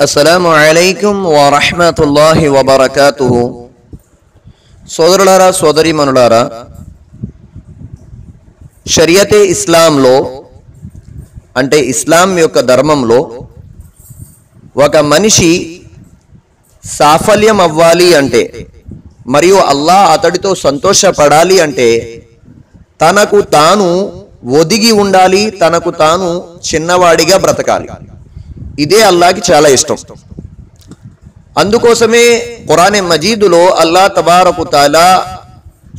అస్సలాము అలైకుం వరహమతుల్లాహి వబర్కాతు సోదరులారా సోదరిమనులారా షరియతే ఇస్లాంలో అంటే ఇస్లాం యొక్క ధర్మంలో ఒక మనిషి సాఫల్యం అవ్వాలి అంటే మరియు అల్లా అతడితో సంతోషపడాలి అంటే తనకు తాను ఒదిగి ఉండాలి తనకు తాను చిన్నవాడిగా బ్రతకాలి. ఇదే అల్లాకి చాలా ఇష్టం. అందుకోసమే ఖురానే మజీదులో అల్లా తబారకు తాలా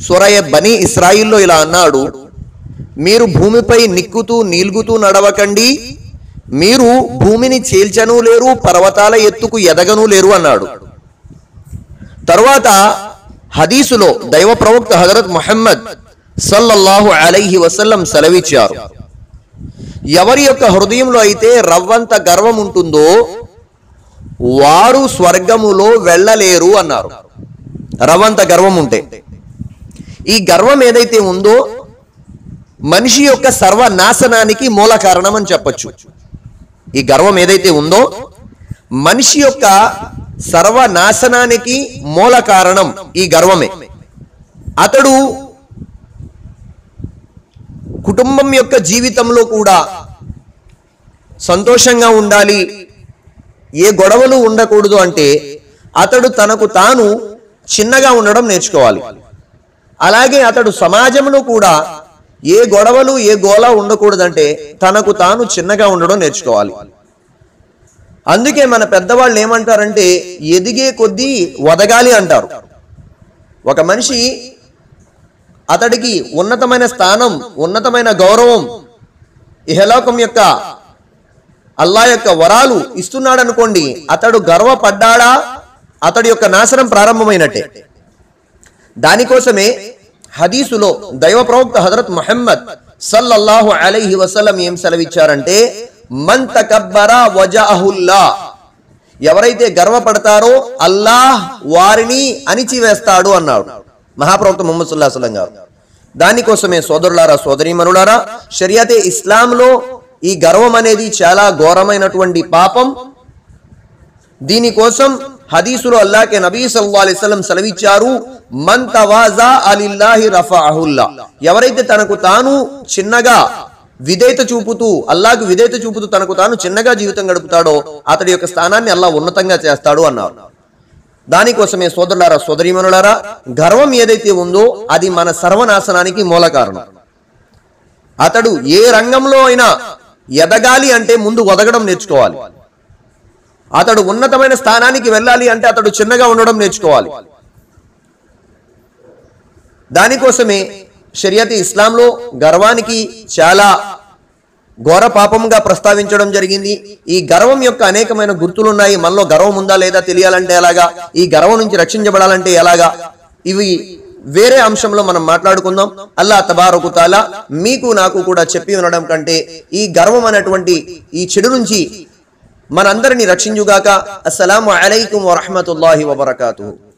సురయ బని ఇస్రాయిల్లో ఇలా అన్నాడు మీరు భూమిపై నిక్కుతూ నీల్గుతూ నడవకండి. మీరు భూమిని చీల్చను లేరు పర్వతాల ఎత్తుకు ఎదగను లేరు అన్నాడు. తరువాత హదీసులో దైవ ప్రవక్త హజరత్ ముహమ్మద్ సల్లల్లాహు అలైహి వసల్లం సెలవిచ్చారు. ఎవరి యొక్క హృదయంలో అయితే రవ్వంత గర్వం ఉంటుందో వారు స్వర్గములో వెళ్ళలేరు అన్నారు. రవ్వంత గర్వం ఉంటే. ఈ గర్వం ఏదైతే ఉందో మనిషి యొక్క సర్వనాశనానికి మూల కారణం అని చెప్పచ్చు. ఈ గర్వం ఏదైతే ఉందో మనిషి యొక్క సర్వనాశనానికి మూల కారణం ఈ గర్వమే. అతడు కుటుంబం యొక్క జీవితంలో కూడా సంతోషంగా ఉండాలి. ఏ గొడవలు ఉండకూడదు అంటే అతడు తనకు తాను చిన్నగా ఉండడం నేర్చుకోవాలి. అలాగే అతడు సమాజంలో కూడా ఏ గొడవలు ఏ గోళ ఉండకూడదంటే తనకు తాను చిన్నగా ఉండడం నేర్చుకోవాలి. అందుకే మన పెద్దవాళ్ళు ఏమంటారంటే ఎదిగే కొద్దీ వదగాలి అంటారు. ఒక మనిషి అతడికి ఉన్నతమైన స్థానం ఉన్నతమైన గౌరవం ఇహలోకం యొక్క అల్లా యొక్క వరాలు ఇస్తున్నాడు అనుకోండి అతడు గర్వపడ్డాడా? అతడి యొక్క నాశనం ప్రారంభమైనట్టే. దానికోసమే హదీసులో దైవ ప్రవక్త హజరత్ మహమ్మద్ సల్లల్లాహు అలైహి వసలం ఏం సెలవిచ్చారంటే మన్ తకబ్బరా వజాహుల్లా ఎవరైతే గర్వపడతారో అల్లాహ్ వారిని అణిచివేస్తాడు అన్నాడు. మహాప్రవక్త ముహమ్మద్ సుల్లా సల్లం గారు. దానికోసమే సోదరులారా సోదరీమనులారా షరియతే ఇస్లాంలో ఈ గర్వం అనేది చాలా ఘోరమైనటువంటి పాపం. దీనికోసం హదీసులో అల్లాకే నబీ సల్లల్లాహు అలైహి సెలవిచ్చారు మన్ తవాజా అలిల్లాహి రఫఅహుల్లా ఎవరైతే తనకు తాను చిన్నగా విధేయత చూపుతూ అల్లాకు విధేయత చూపుతూ తనకు తాను చిన్నగా జీవితం గడుపుతాడో అతడి యొక్క స్థానాన్ని అల్లా ఉన్నతంగా చేస్తాడు అన్నారు. దానికోసమే సోదరులారా సోదరీమనులారా గర్వం ఏదైతే ఉందో అది మన సర్వనాశనానికి మూల కారణం. అతడు ఏ రంగంలో అయినా ఎదగాలి అంటే ముందు వదగడం నేర్చుకోవాలి. అతడు ఉన్నతమైన స్థానానికి వెళ్ళాలి అంటే అతడు చిన్నగా ఉండడం నేర్చుకోవాలి. దానికోసమే షరియత్ ఇస్లాంలో గర్వానికి చాలా ఘోర పాపంగా ప్రస్తావించడం జరిగింది. ఈ గర్వం యొక్క అనేకమైన గుర్తులున్నాయి. మనలో గర్వం ఉందా లేదా తెలియాలంటే ఎలాగా? ఈ గర్వం నుంచి రక్షించబడాలంటే ఎలాగా? ఇవి వేరే అంశంలో మనం మాట్లాడుకుందాం. అల్లా తబారకు తాలా మీకు నాకు కూడా చెప్పి ఉండడం కంటే ఈ గర్వం అనేటువంటి ఈ చెడు నుంచి మనందరినీ రక్షించుగాక. అస్సలం అలైకుం వరహమతుల్లాహి వబర్కాతు